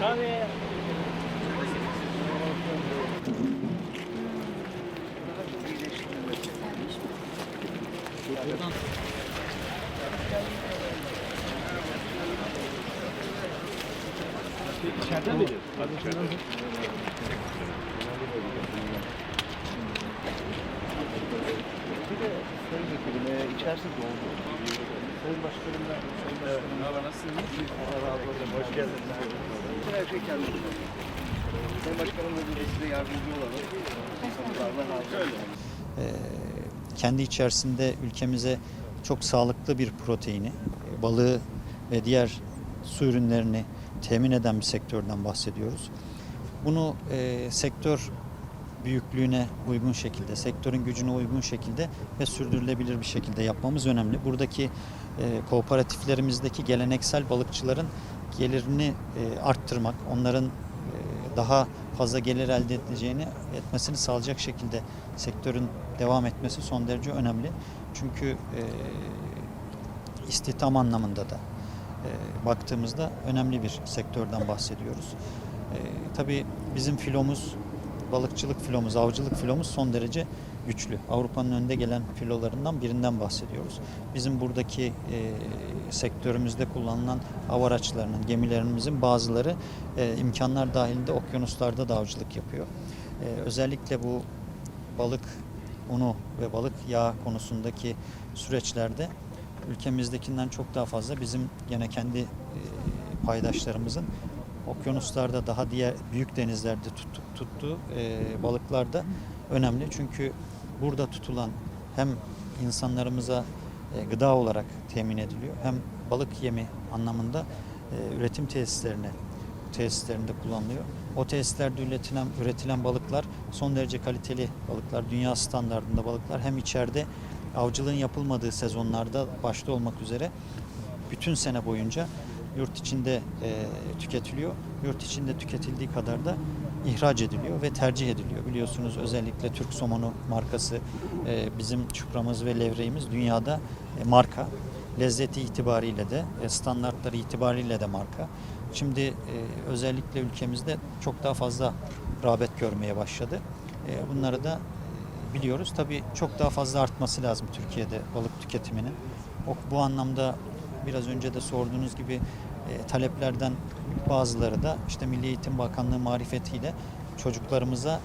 Kahve. İçeride mi? Bir de Sayın Vekilim, e, içerisi doldu. Sayın Başkanımla, Sayın Başkanım. Merhaba, nasılsınız? Allah razı olsun, hoş geldiniz. Bütün her şey kendimizde. Sayın Başkanımla biz size yardımcı olalım. Ee, kendi içerisinde ülkemize çok sağlıklı bir proteini, e, balığı ve diğer su ürünlerini temin eden bir sektörden bahsediyoruz. Bunu e, sektör büyüklüğüne uygun şekilde, sektörün gücüne uygun şekilde ve sürdürülebilir bir şekilde yapmamız önemli. Buradaki e, kooperatiflerimizdeki geleneksel balıkçıların gelirini e, arttırmak, onların e, daha fazla gelir elde edeceğini etmesini sağlayacak şekilde sektörün devam etmesi son derece önemli. Çünkü e, istihdam anlamında da e, baktığımızda önemli bir sektörden bahsediyoruz. E, tabii bizim filomuz, balıkçılık filomuz, avcılık filomuz son derece güçlü. Avrupa'nın önde gelen filolarından birinden bahsediyoruz. Bizim buradaki e, sektörümüzde kullanılan av araçlarının, gemilerimizin bazıları e, imkanlar dahilinde okyanuslarda da avcılık yapıyor. E, özellikle bu balık unu ve balık yağı konusundaki süreçlerde ülkemizdekinden çok daha fazla bizim gene kendi e, paydaşlarımızın okyanuslarda daha diğer büyük denizlerde tut- tuttuğu e, balıklarda önemli. Çünkü burada tutulan hem insanlarımıza e, gıda olarak temin ediliyor hem balık yemi anlamında e, üretim tesislerine tesislerinde kullanılıyor. O tesislerde üretilen üretilen balıklar son derece kaliteli balıklar, dünya standartında balıklar. Hem içeride avcılığın yapılmadığı sezonlarda başta olmak üzere bütün sene boyunca yurt içinde e, tüketiliyor. Yurt içinde tüketildiği kadar da ihraç ediliyor ve tercih ediliyor. Biliyorsunuz özellikle Türk somonu markası e, bizim çupramız ve levreğimiz dünyada e, marka. Lezzeti itibariyle de e, standartları itibariyle de marka. Şimdi özellikle ülkemizde çok daha fazla rağbet görmeye başladı. Bunları da biliyoruz. Tabii çok daha fazla artması lazım Türkiye'de balık tüketiminin. Bu anlamda biraz önce de sorduğunuz gibi taleplerden bazıları da işte Milli Eğitim Bakanlığı marifetiyle çocuklarımıza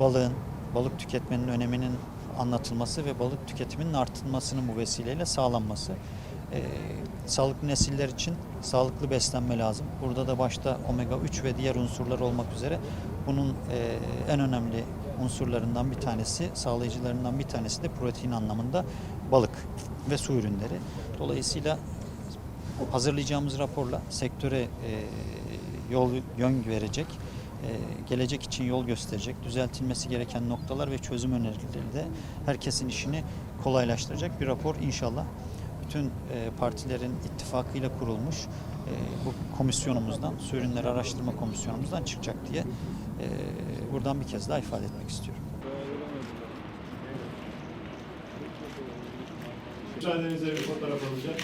balığın, balık tüketmenin öneminin anlatılması ve balık tüketiminin artırılmasının bu vesileyle sağlanması. E, sağlıklı nesiller için sağlıklı beslenme lazım. Burada da başta omega 3 ve diğer unsurlar olmak üzere bunun e, en önemli unsurlarından bir tanesi, sağlayıcılarından bir tanesi de protein anlamında balık ve su ürünleri. Dolayısıyla hazırlayacağımız raporla sektöre e, yol yön verecek, e, gelecek için yol gösterecek, düzeltilmesi gereken noktalar ve çözüm önerileri de herkesin işini kolaylaştıracak bir rapor inşallah. Bütün e, partilerin ittifakıyla kurulmuş e, bu komisyonumuzdan, su araştırma komisyonumuzdan çıkacak diye e, buradan bir kez daha ifade etmek istiyorum. Müsaadenizle bir fotoğraf alacağım.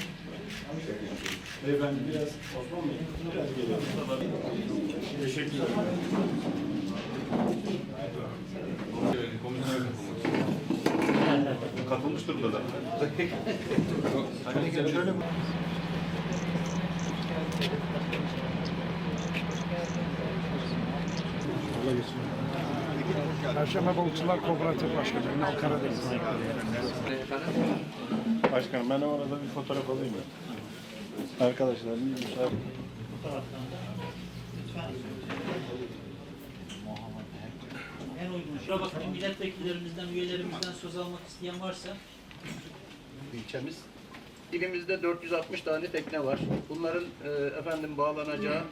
Beyefendi biraz Osman Bey biraz gelelim. Teşekkür ederim. Katılmış durumda da. Perşembe Balıkçılar Kooperatif Başkanı Ünal Karadeniz. Başkanım ben orada bir fotoğraf alayım mı? Arkadaşlar müsaade. En uygun. Şuna bakın milletvekillerimizden, üyelerimizden söz almak isteyen varsa ilçemiz. İlimizde 460 tane tekne var. Bunların e, efendim bağlanacağı